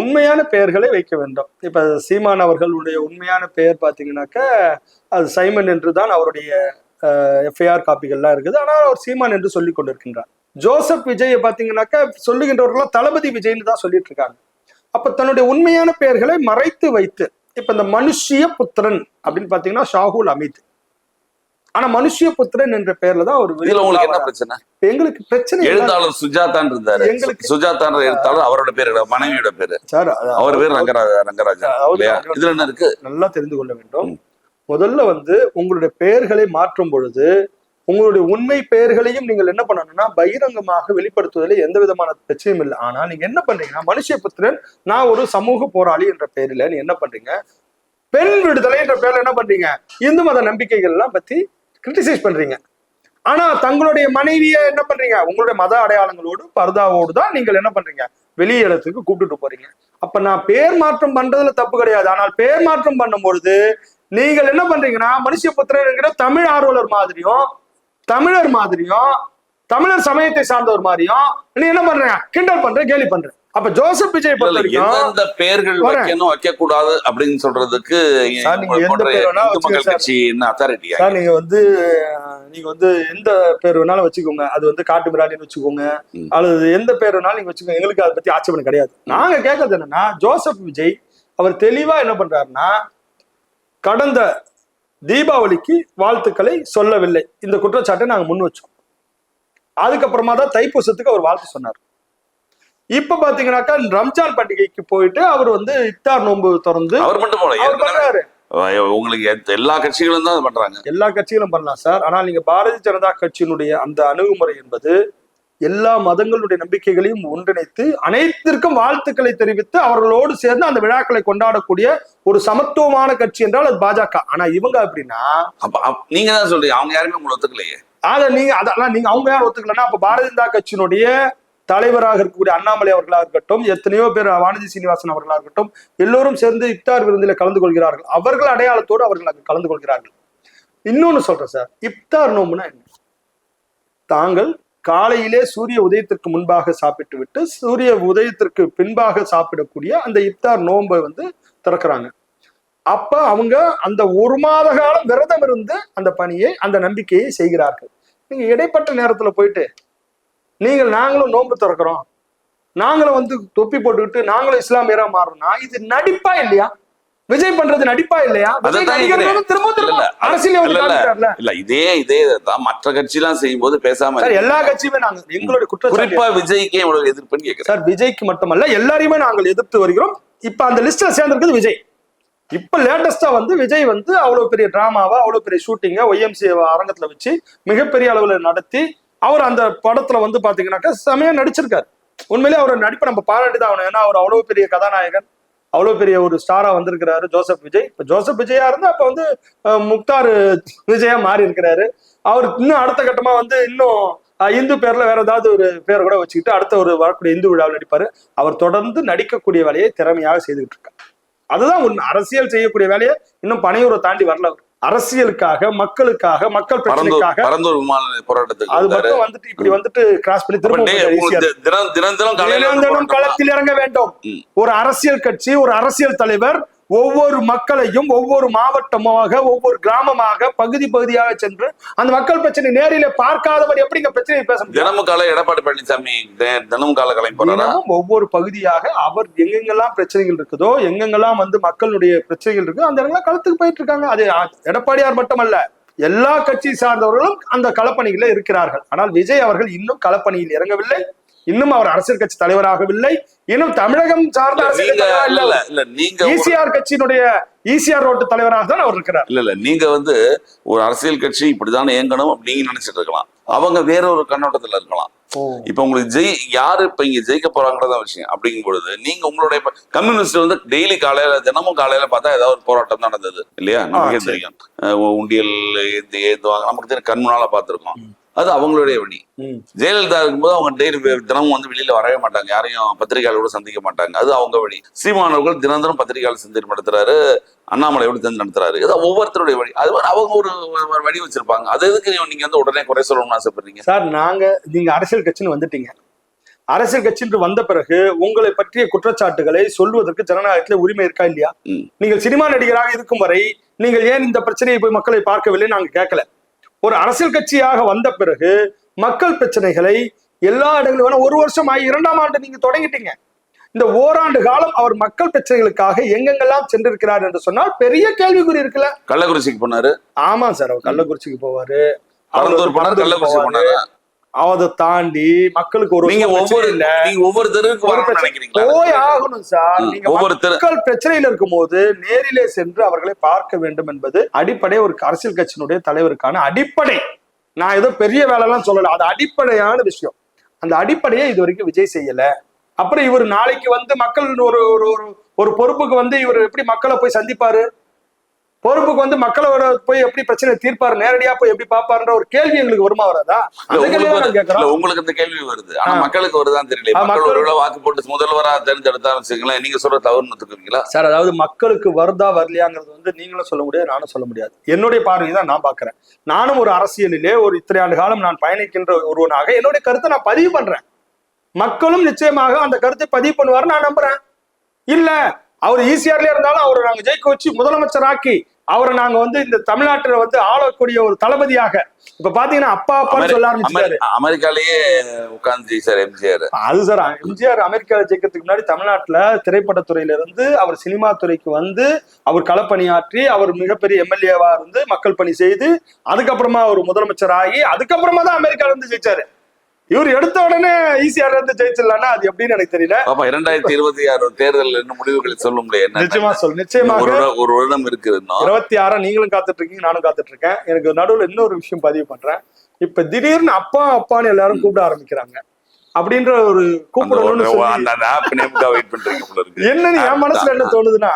Speaker 2: உண்மையான பெயர்களை வைக்க வேண்டும். இப்ப சீமான் அவர்களுடைய உண்மையான பெயர் பாத்தீங்கன்னாக்க அது சைமன் என்று தான் அவருடைய எஃப்ஐஆர் காப்பிகள்லாம் இருக்குது. ஆனால் அவர் சீமான் என்று சொல்லி கொண்டிருக்கின்றார். ஜோசப் விஜயை பாத்தீங்கன்னாக்க சொல்லுகின்றவர்களாம் தளபதி விஜய்னு தான் சொல்லிட்டு இருக்காங்க. அப்ப தன்னுடைய உண்மையான பெயர்களை மறைத்து வைத்து இப்ப இந்த மனுஷிய புத்திரன் அப்படின்னு பாத்தீங்கன்னா ஷாகுல் அமித். ஆனா மனுஷிய புத்திரன் என்ற பெயர்ல தான் அவர்
Speaker 1: இதுல உங்களுக்கு என்ன பிரச்சனை?
Speaker 2: எங்களுக்கு பிரச்சனை.
Speaker 1: எழுத்தாளர் சுஜாதான் இருந்தாரு.
Speaker 2: எங்களுக்கு-
Speaker 1: சுஜாதான் எழுத்தாளர் அவரோட பேரு மனைவியோட பேரு.
Speaker 2: சார்
Speaker 1: அவர் பேர் ரங்கராஜா ரங்கராஜா இதுல என்ன இருக்கு?
Speaker 2: நல்லா தெரிந்து கொள்ள வேண்டும். முதல்ல வந்து உங்களுடைய பெயர்களை மாற்றும் பொழுது உங்களுடைய உண்மை பெயர்களையும் நீங்கள் என்ன பண்ணணும்னா பகிரங்கமாக வெளிப்படுத்துவதில் எந்த விதமான பிரச்சனையும் இல்லை. ஆனா நீங்க என்ன பண்றீங்கன்னா மனுஷபுத்திரன் நான் ஒரு சமூக போராளி என்ற பெயரில நீ என்ன பண்றீங்க? பெண் விடுதலை என்ற பெயர்ல என்ன பண்றீங்க? இந்து மத நம்பிக்கைகள் எல்லாம் பத்தி கிரிட்டிசைஸ் பண்றீங்க. ஆனா தங்களுடைய மனைவியை என்ன பண்றீங்க? உங்களுடைய மத அடையாளங்களோடு பர்தாவோடு தான் நீங்கள் என்ன பண்றீங்க? வெளி இடத்துக்கு கூப்பிட்டுட்டு போறீங்க. அப்ப நான் பேர் மாற்றம் பண்றதுல தப்பு கிடையாது. ஆனால் பேர் மாற்றம் பண்ணும் பொழுது நீங்கள் என்ன பண்றீங்கன்னா மனுஷ புத்திரங்கிற தமிழ் ஆர்வலர் மாதிரியும் தமிழர் மாதிரியும் தமிழர் சமயத்தை சார்ந்தவர் மாதிரியும் நீ என்ன பண்றீங்க கிண்டல் பண்ற கேலி பண்ற. அப்ப ஜோசப் விஜய்
Speaker 1: எந்தெந்த பெயர்கள்
Speaker 2: வரேன்.
Speaker 1: வைக்கணும் வைக்க கூடாது அப்படின்னு சொல்றதுக்கு. கட்சி என்ன அத்தாரிட்டியா
Speaker 2: சார். நீங்க வந்து நீங்க வந்து எந்த பேர் வேணாலும் வச்சுக்கோங்க. அது வந்து காட்டு மிராண்டின்னு வச்சுக்கோங்க. அல்லது எந்த பேர் வேணாலும் நீங்க வச்சுக்கோங்க. எங்களுக்கு அதை பத்தி ஆட்சேபனை கிடையாது. நாங்க கேட்கறது என்னன்னா ஜோசப் விஜய் அவர் தெளிவா என்ன பண்றாருன்னா கடந்த தீபாவளிக்கு வாழ்த்துக்களை சொல்லவில்லை. இந்த குற்றச்சாட்டை நாங்க முன் வச்சோம். அதுக்கப்புறமா தான் தைப்பூசத்துக்கு அவர் வாழ்த்து சொன்னார். இப்ப பாத்தீங்கன்னாக்கா ரம்ஜான் பண்டிகைக்கு போயிட்டு அவர் வந்து இப்தார் நோன்பு திறந்து
Speaker 1: அவர் மட்டும் போல
Speaker 2: பண்றாரு.
Speaker 1: உங்களுக்கு எல்லா கட்சிகளும் தான் பண்றாங்க.
Speaker 2: எல்லா கட்சிகளும் பண்ணலாம் சார். ஆனால் நீங்க பாரதிய ஜனதா கட்சியினுடைய அந்த அணுகுமுறை என்பது எல்லா மதங்களுடைய நம்பிக்கைகளையும் ஒன்றிணைத்து அனைத்திற்கும் வாழ்த்துக்களை தெரிவித்து அவர்களோடு சேர்ந்து அந்த விழாக்களை கொண்டாடக்கூடிய ஒரு சமத்துவமான கட்சி என்றால் அது பாஜக. ஆனா இவங்க அப்படின்னா
Speaker 1: அப்ப அப்- நீங்க தான் சொல்றீங்க. அவங்க யாருமே உங்களை ஒத்துக்கலையே.
Speaker 2: அத நீங்க அதெல்லாம் நீங்க அவங்க யாரும் ஒத்துக்கலன்னா அப்ப பாரதிய ஜனதா கட்சியினுடைய தலைவராக இருக்கக்கூடிய அண்ணாமலை அவர்களாக இருக்கட்டும் எத்தனையோ பேர் வானதி சீனிவாசன் அவர்களாக இருக்கட்டும் எல்லோரும் சேர்ந்து இப்தார் விருந்தில் கலந்து கொள்கிறார்கள். அவர்கள் அடையாளத்தோடு அவர்கள் அங்கு கலந்து கொள்கிறார்கள். இன்னொன்னு சொல்றேன் சார். இப்தார் நோம்புனா என்ன? தாங்கள் காலையிலே சூரிய உதயத்திற்கு முன்பாக சாப்பிட்டு விட்டு சூரிய உதயத்திற்கு பின்பாக சாப்பிடக்கூடிய அந்த இப்தார் நோன்பை வந்து திறக்கிறாங்க. அப்ப அவங்க அந்த ஒரு மாத காலம் விரதம் இருந்து அந்த பணியை அந்த நம்பிக்கையை செய்கிறார்கள். நீங்க இடைப்பட்ட நேரத்துல போயிட்டு நீங்கள் நாங்களும் நோன்பு திறக்கிறோம். நாங்களும் வந்து தொப்பி போட்டுக்கிட்டு நாங்களும் இஸ்லாமியரா மாறோம்னா இது நடிப்பா இல்லையா? விஜய் பண்றது நடிப்பா இல்லையா? திரும்ப திரும்ப
Speaker 1: இல்ல.
Speaker 2: அரசியல்
Speaker 1: இதே இதே தான் மற்ற கட்சி எல்லாம் செய்யும் போது பேசாம.
Speaker 2: எல்லா கட்சியுமே நாங்க எங்களுடைய குற்றச்சாட்டு.
Speaker 1: குறிப்பா விஜய்க்கே இவ்வளவு எதிர்ப்புன்னு
Speaker 2: சார் விஜய்க்கு மட்டுமல்ல எல்லாரையுமே நாங்கள் எதிர்த்து வருகிறோம். இப்ப அந்த லிஸ்ட்ல சேர்ந்திருக்குது விஜய். இப்ப லேட்டஸ்டா வந்து விஜய் வந்து அவ்வளவு பெரிய டிராமாவா அவ்வளவு பெரிய ஷூட்டிங்க ஒய்எம்சி அரங்கத்துல வச்சு மிகப்பெரிய அளவுல நடத்தி அவர் அந்த படத்துல வந்து பாத்தீங்கன்னாக்கா செமையா நடிச்சிருக்காரு. உண்மையிலே அவர் நடிப்பை நம்ம பாராட்டி தான் ஆகணும். ஏன்னா அவர் அவ்வளவு பெரிய கதாநாயகன் அவ்வளவு பெரிய ஒரு ஸ்டாரா வந்திருக்கிறாரு ஜோசப் விஜய். இப்ப ஜோசப் விஜயா இருந்தா அப்ப வந்து முக்தார் விஜயா மாறி இருக்கிறாரு. அவர் இன்னும் அடுத்த கட்டமா வந்து இன்னும் இந்து பேர்ல வேற ஏதாவது ஒரு பேர் கூட வச்சுக்கிட்டு அடுத்த ஒரு வரக்கூடிய இந்து விழாவில் நடிப்பாரு. அவர் தொடர்ந்து நடிக்கக்கூடிய வேலையை திறமையாக செய்துகிட்டு இருக்கார். அதுதான் உண்மை அரசியல் செய்யக்கூடிய வேலையை இன்னும் பனையூரை தாண்டி வரல அவர். அரசியலுக்காக மக்களுக்காக மக்கள் பிரச்சனைக்காக
Speaker 1: பரந்தூர் விமான போராட்டத்துக்கு
Speaker 2: அது. மட்டும் வந்துட்டு இப்படி வந்துட்டு கிராஸ் பண்ணி திரும்ப
Speaker 1: தினம் தினம்
Speaker 2: களத்தில் இறங்க வேண்டும். ஒரு அரசியல் கட்சி ஒரு அரசியல் தலைவர் ஒவ்வொரு மக்களையும் ஒவ்வொரு மாவட்டமாக ஒவ்வொரு கிராமமாக பகுதி பகுதியாக சென்று அந்த மக்கள் பிரச்சனை நேரிலே பார்க்காதவர் எப்படிங்க பிரச்சனையை பேச
Speaker 1: தினமும் காலை எடப்பாடி பழனிசாமி தினமும் காலை
Speaker 2: தினமும் ஒவ்வொரு பகுதியாக அவர் எங்கெங்கெல்லாம் பிரச்சனைகள் இருக்குதோ எங்கெங்கெல்லாம் வந்து மக்களுடைய பிரச்சனைகள் இருக்கோ அந்த இடங்கள்லாம் களத்துக்கு போயிட்டு இருக்காங்க. அது எடப்பாடியார் மட்டுமல்ல எல்லா கட்சி சார்ந்தவர்களும் அந்த களப்பணியில இருக்கிறார்கள். ஆனால் விஜய் அவர்கள் இன்னும் களப்பணியில் இறங்கவில்லை. இன்னும் அவர் அரசியல் கட்சி தலைவராகவில்லை. இன்னும் தமிழகம் சார்ந்த
Speaker 1: இல்ல, இல்ல. நீங்க
Speaker 2: ஈசிஆர் கட்சியினுடைய ஈசிஆர் ரோட்டு தலைவராக தான் அவர் இருக்கிறார்.
Speaker 1: இல்ல இல்ல நீங்க வந்து ஒரு அரசியல் கட்சி இப்படிதான் இயங்கணும் அப்படின்னு நினைச்சிட்டு இருக்கலாம். அவங்க வேற ஒரு கண்ணோட்டத்துல இருக்கலாம். இப்ப உங்களுக்கு ஜெய் யாரு இப்ப இங்க ஜெயிக்க போறாங்கறத விஷயம். அப்படிங்கும் பொழுது நீங்க உங்களுடைய கம்யூனிஸ்ட் வந்து டெய்லி காலையில தினமும் காலையில பார்த்தா ஏதாவது ஒரு போராட்டம் நடந்தது இல்லையா? நமக்கே. தெரியும். உண்டியல் ஏந்து ஏந்துவாங்க நமக்கு தெரியும் கண் முன்னால பார்த்திருக்கோம். அது அவங்களுடைய வழி. ஜெயலலிதா இருக்கும்போது அவங்க டெய்லி தினமும் வந்து வெளியில வரவே மாட்டாங்க. யாரையும் பத்திரிகையாளர் கூட சந்திக்க மாட்டாங்க. அது அவங்க வழி. சீமானவர்கள் தினந்தரம் பத்திரிகையாளர் சந்திப்பு நடத்துறாரு. அண்ணாமலை எப்படி தெரிஞ்சு நடத்துறாரு. இது ஒவ்வொருத்தருடைய வழி. அது மாதிரி அவங்க ஒரு வழி வச்சிருப்பாங்க. அது எதுக்கு நீங்க வந்து உடனே குறை சொல்லணும்னு ஆசைப்படுறீங்க?
Speaker 2: சார் நாங்க நீங்க அரசியல் கட்சின்னு வந்துட்டீங்க. அரசியல் கட்சி என்று வந்த பிறகு உங்களை பற்றிய குற்றச்சாட்டுகளை சொல்வதற்கு ஜனநாயகத்துல உரிமை இருக்கா இல்லையா. நீங்கள் சினிமா நடிகராக இருக்கும் வரை நீங்கள் ஏன் இந்த பிரச்சனையை போய் மக்களை பார்க்கவில்லை? நாங்க கேட்கல. ஒரு அரசியல் கட்சியாக வந்த பிறகு மக்கள் பிரச்சனைகளை எல்லா இடங்களிலும் வேணா ஒரு வருஷம் ஆகி இரண்டாம் ஆண்டு நீங்க தொடங்கிட்டீங்க. இந்த ஓராண்டு காலம் அவர் மக்கள் பிரச்சனைகளுக்காக எங்கெங்கெல்லாம் சென்றிருக்கிறார் என்று சொன்னால் பெரிய கேள்விக்குறி இருக்குல்ல.
Speaker 1: கள்ளக்குறிச்சிக்கு போனாரு.
Speaker 2: ஆமா சார் அவர் கள்ளக்குறிச்சிக்கு போவாரு.
Speaker 1: கள்ளக்குறிச்சி. போனாரு?
Speaker 2: அதை தாண்டி மக்களுக்கு ஒரு
Speaker 1: நீங்க ஒவ்வொரு
Speaker 2: இல்ல.
Speaker 1: நீங்க ஒவ்வொரு தெருவுக்கு
Speaker 2: ஒரு போய் ஆகணும் சார். நீங்க மக்கள் பிரச்சனையில் இருக்கும்போது நேரிலே சென்று அவர்களை பார்க்க வேண்டும் என்பது அடிப்படை ஒரு அரசியல் கட்சியினுடைய தலைவருக்கான அடிப்படை. நான் ஏதோ பெரிய வேலைலாம் சொல்லல. அது அடிப்படையான விஷயம். அந்த அடிப்படையை இது வரைக்கும் விஜய் செய்யல. அப்புறம் இவர் நாளைக்கு வந்து மக்கள் ஒரு ஒரு ஒரு ஒரு பொறுப்புக்கு வந்து இவர் எப்படி மக்களை போய் சந்திப்பாரு? பொறுப்புக்கு வந்து மக்களோட போய் எப்படி பிரச்சனை தீர்ப்பாரு நேரடியா போய் எப்படி பாப்பாருன்ற ஒரு கேள்வி எங்களுக்கு வருமா வராதா?
Speaker 1: உங்களுக்கு இந்த கேள்வி வருது. ஆனா. மக்களுக்கு வருதான் தெரியல. மக்கள் ஒருவேளை வாக்கு போட்டு முதல்வரா தேர்ந்தெடுத்தா வச்சுக்கலாம் நீங்க சொல்ற தவறுன்னு
Speaker 2: சார் அதாவது மக்களுக்கு வருதா வரலையாங்கிறது வந்து நீங்களும் சொல்ல முடியாது நானும் சொல்ல முடியாது. என்னுடைய பார்வை தான் நான் பார்க்கிறேன். நானும் ஒரு அரசியலிலே ஒரு இத்தனை ஆண்டு காலம் நான் பயணிக்கின்ற ஒருவனாக என்னுடைய கருத்தை நான் பதிவு பண்றேன். மக்களும் நிச்சயமாக அந்த கருத்தை பதிவு பண்ணுவாரு நான் நம்புறேன். இல்ல அவர் ஈசிஆர்ல இருந்தாலும் அவரை நாங்க ஜெயிக்க வச்சு முதலமைச்சர் ஆக்கி அவரை நாங்க வந்து இந்த தமிழ்நாட்டுல வந்து ஆளக்கூடிய ஒரு தளபதியாக இப்ப பாத்தீங்கன்னா அப்பா அப்பான்னு சொல்ல ஆரம்பிச்சிட்டாரு.
Speaker 1: அமெரி- அமெரிக்காலேயே உட்கார்ந்து ஜெயிச்சார் எம்ஜிஆர்.
Speaker 2: அது சார் எம்ஜிஆர் அமெரிக்காவில் ஜெயிக்கிறதுக்கு முன்னாடி தமிழ்நாட்டுல திரைப்படத்துறையில இருந்து அவர் சினிமா துறைக்கு வந்து அவர் களப்பணியாற்றி அவர் மிகப்பெரிய எம்எல்ஏவா இருந்து மக்கள் பணி செய்து அதுக்கப்புறமா அவர் முதலமைச்சர் ஆகி அதுக்கப்புறமா தான் அமெரிக்கால இருந்து ஜெயிச்சாரு. இவர் எடுத்த உடனே ஈஸியார் இருந்து ஜெயிச்சிடலாம்னா அது எப்படின்னு எனக்கு தெரியல.
Speaker 1: பாப்பா இரண்டாயிரத்தி இருபத்தி ஆறு தேர்தல் என்ன முடிவுகளை சொல்ல என்ன
Speaker 2: நிச்சயமா சொல்
Speaker 1: வருடம் ஒரு வருடம் இன்னும்.
Speaker 2: இருபத்தி ஆறா நீங்களும் காத்துட்டு இருக்கீங்க நானும் காத்துட்டு இருக்கேன் எனக்கு நடுவுல இன்னொரு விஷயம் பதிவு பண்றேன். இப்ப திடீர்னு அப்பா அப்பான்னு எல்லாரும் கூப்பிட ஆரம்பிக்கிறாங்க. அப்படின்ற ஒரு கூப்பிடணும்னு
Speaker 1: இருக்கு.
Speaker 2: என்னன்னு என் மனசுல என்ன தோணுதுன்னா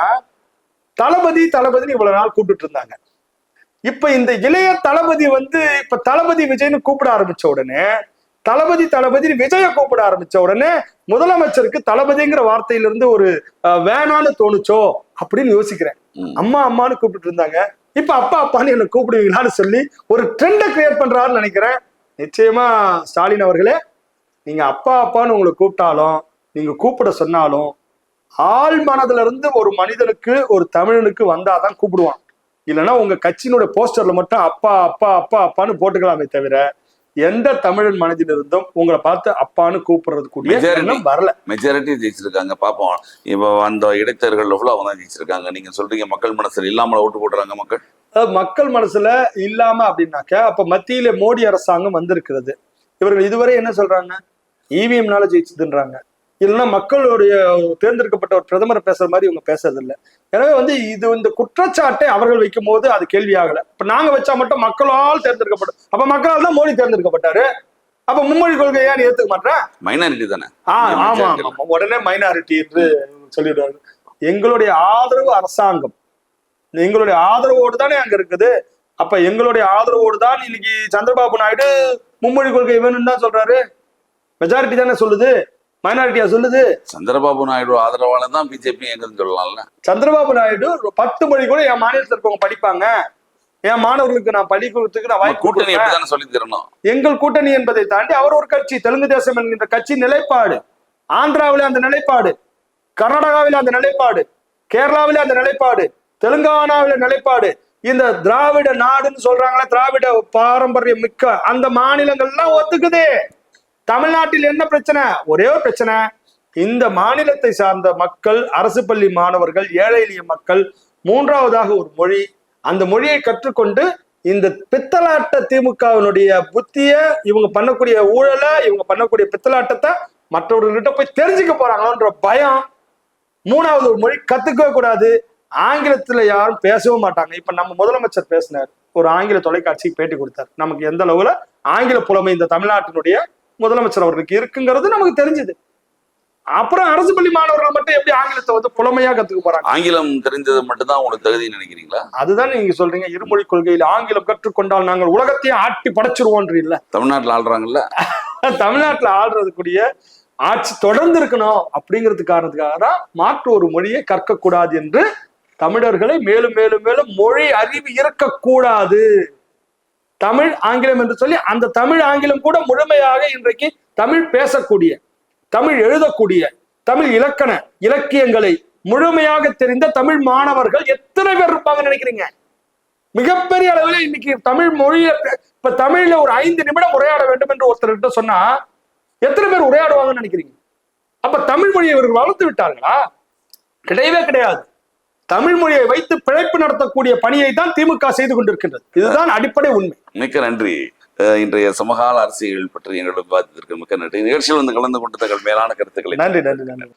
Speaker 2: தளபதி தளபதினு இவ்வளவு நாள் கூப்பிட்டு இருந்தாங்க. இப்ப இந்த இளைய தளபதி வந்து இப்ப தளபதி விஜய்னு கூப்பிட ஆரம்பிச்ச உடனே தளபதி தளபதி விஜய கூப்பிட ஆரம்பிச்ச உடனே முதலமைச்சருக்கு தளபதிங்கிற வார்த்தையிலிருந்து ஒரு வேணான்னு தோணுச்சோ அப்படின்னு யோசிக்கிறேன். அம்மா அம்மான்னு கூப்பிட்டு இருந்தாங்க. இப்ப அப்பா அப்பான்னு என்ன கூப்பிடுவீங்களான்னு சொல்லி ஒரு ட்ரெண்டை கிரியேட் பண்றாருன்னு நினைக்கிறேன். நிச்சயமா ஸ்டாலின் அவர்களே நீங்க அப்பா அப்பான்னு உங்களை கூப்பிட்டாலும் நீங்க கூப்பிட சொன்னாலும் ஆள் மனதுல இருந்து ஒரு மனிதனுக்கு ஒரு தமிழனுக்கு வந்தாதான் கூப்பிடுவான். இல்லைன்னா உங்க கட்சியினுடைய போஸ்டர்ல மட்டும் அப்பா அப்பா அப்பா அப்பான்னு போட்டுக்கலாமே தவிர எந்த தமிழன் மனதிலிருந்தும் உங்களை பார்த்து அப்பான்னு
Speaker 1: Majority.
Speaker 2: எண்ணம் வரல.
Speaker 1: மெஜாரிட்டி ஜெயிச்சிருக்காங்க பாப்போம். இப்போ அந்த இடைத்தேர்தல் ஃபுல்லா அவங்க தான் ஜெயிச்சிருக்காங்க. நீங்க சொல்றீங்க மக்கள் மனசுல இல்லாமல ஓட்டு போடுறாங்க மக்கள்?
Speaker 2: மக்கள் மனசுல இல்லாம அப்படின்னாக்க அப்ப மத்தியில மோடி அரசாங்கம் வந்திருக்கிறது. இவர்கள் இதுவரை என்ன சொல்றாங்க? இவிஎம்னால ஜெயிச்சதுன்றாங்க. இல்லைன்னா மக்களுடைய தேர்ந்தெடுக்கப்பட்ட ஒரு பிரதமர் பேசுற மாதிரி இவங்க பேசுறது இல்ல எனவே வந்து இது இந்த குற்றச்சாட்டை அவர்கள் வைக்கும் போது அது கேள்வி ஆகல. இப்ப நாங்க வச்சா மட்டும் மக்களால் தேர்ந்தெடுக்கப்பட்டோம் அப்ப மக்களால் தான் மோடி தேர்ந்தெடுக்கப்பட்டாரு. அப்ப மும்மொழி கொள்கை ஏன் ஏத்துக்க மாட்டேன்
Speaker 1: மைனாரிட்டி தானே?
Speaker 2: ஆ,
Speaker 1: இங்க
Speaker 2: ஆமா உடனே மைனாரிட்டி என்று சொல்லிடுவாங்க எங்களுடைய ஆதரவு அரசாங்கம். எங்களுடைய ஆதரவோடு தானே அங்க இருக்குது. அப்ப எங்களுடைய ஆதரவோடு தான் இன்னைக்கு சந்திரபாபு நாயுடு மும்மொழி கொள்கை வேணும்னு தான் சொல்றாரு. மெஜாரிட்டி தானே சொல்லுது. மைனாரிட்டியா சொல்லுது?
Speaker 1: சந்திரபாபு நாயுடு ஆதரவாளர் தான் பிஜேபி எங்கன்னு சொல்லலாம்ல.
Speaker 2: சந்திரபாபு நாயுடு பத்து மொழி கூட என் மாநிலத்தில் இருக்கவங்க படிப்பாங்க. என் மாணவர்களுக்கு நான் பள்ளிக்கூடத்துக்கு நான் வாய்ப்பு
Speaker 1: கூட்டணி. எப்படிதானே சொல்லி தரணும்?
Speaker 2: எங்கள் கூட்டணி என்பதை தாண்டி அவர் ஒரு கட்சி தெலுங்கு தேசம் என்கின்ற கட்சி நிலைப்பாடு. ஆந்திராவில அந்த நிலைப்பாடு. கர்நாடகாவில் அந்த நிலைப்பாடு. கேரளாவில அந்த நிலைப்பாடு. தெலுங்கானாவில நிலைப்பாடு. இந்த திராவிட நாடுன்னு சொல்றாங்களே திராவிட பாரம்பரியம் மிக்க அந்த மாநிலங்கள்லாம் ஒத்துக்குது. தமிழ்நாட்டில் என்ன பிரச்சனை? ஒரே ஒரு பிரச்சனை. இந்த மாநிலத்தை சார்ந்த மக்கள் அரசு பள்ளி மாணவர்கள் ஏழை எளிய மக்கள் மூன்றாவதாக ஒரு மொழி. அந்த மொழியை கற்றுக்கொண்டு இந்த பித்தலாட்ட திமுகவினுடைய புத்திய இவங்க பண்ணக்கூடிய ஊழலை இவங்க பண்ணக்கூடிய பித்தலாட்டத்தை மற்றவர்கள்கிட்ட போய் தெரிஞ்சுக்க போறாங்களோன்ற பயம். மூணாவது ஒரு மொழி கத்துக்கவே கூடாது. ஆங்கிலத்துல யாரும் பேசவும் மாட்டாங்க. இப்ப நம்ம முதலமைச்சர் பேசினார். ஒரு ஆங்கில தொலைக்காட்சிக்கு பேட்டி கொடுத்தார். நமக்கு எந்த அளவுல ஆங்கில புலமை இந்த தமிழ்நாட்டினுடைய முதலமைச்சர் அவர்களுக்கு இருக்குங்கிறது நமக்கு தெரிஞ்சுது. அப்புறம் அரசு பள்ளி மாணவர்கள் மட்டும் எப்படி ஆங்கிலத்தை வந்து புலமையா கத்துக்க போறாங்க?
Speaker 1: ஆங்கிலம் தெரிஞ்சது மட்டும்தான் உங்களுக்கு தகுதின்னு நினைக்கிறீங்களா?
Speaker 2: அதுதான் நீங்க சொல்றீங்க. இருமொழி கொள்கையில் ஆங்கிலம் கற்றுக்கொண்டால் நாங்கள் உலகத்தையே ஆட்டி படைச்சிருவோன்ற இல்ல.
Speaker 1: தமிழ்நாட்டுல ஆள்றாங்கல்ல? <laughs>
Speaker 2: தமிழ்நாட்டுல ஆள்றதுக்குரிய ஆட்சி தொடர்ந்து இருக்கணும் அப்படிங்கிறது காரணத்துக்காக தான் மாற்று ஒரு மொழியை கற்கக்கூடாது என்று தமிழர்களை மேலும் மேலும் மேலும் மொழி அறிவு இருக்கக்கூடாது தமிழ் ஆங்கிலம் என்று சொல்லி அந்த தமிழ் ஆங்கிலம் கூட முழுமையாக இன்றைக்கு தமிழ் பேசக்கூடிய தமிழ் எழுதக்கூடிய தமிழ் இலக்கண இலக்கியங்களை முழுமையாக தெரிந்த தமிழ் மாணவர்கள் எத்தனை பேர் இருப்பாங்கன்னு நினைக்கிறீங்க? மிகப்பெரிய அளவில் இன்னைக்கு தமிழ் மொழியில இப்ப தமிழ்ல ஒரு ஐந்து நிமிடம் உரையாட வேண்டும் என்று ஒருத்தர்கிட்ட சொன்னா எத்தனை பேர் உரையாடுவாங்கன்னு நினைக்கிறீங்க? அப்ப தமிழ் மொழியை இவர்கள் வளர்த்து விட்டார்களா? கிடையவே கிடையாது. தமிழ் மொழியை வைத்து பிழைப்பு நடத்தக்கூடிய பணியை தான் திமுக செய்து கொண்டிருக்கின்றது. இதுதான் அடிப்படை உண்மை.
Speaker 1: மிக்க நன்றி. இன்றைய சமகால அரசியல் பற்றி எங்களோட விவாதத்திற்கு மிக்க நன்றி. நிகழ்ச்சியில் வந்து கலந்து கொண்டு தங்கள் மேலான கருத்துக்களை
Speaker 2: நன்றி நன்றி நன்றி.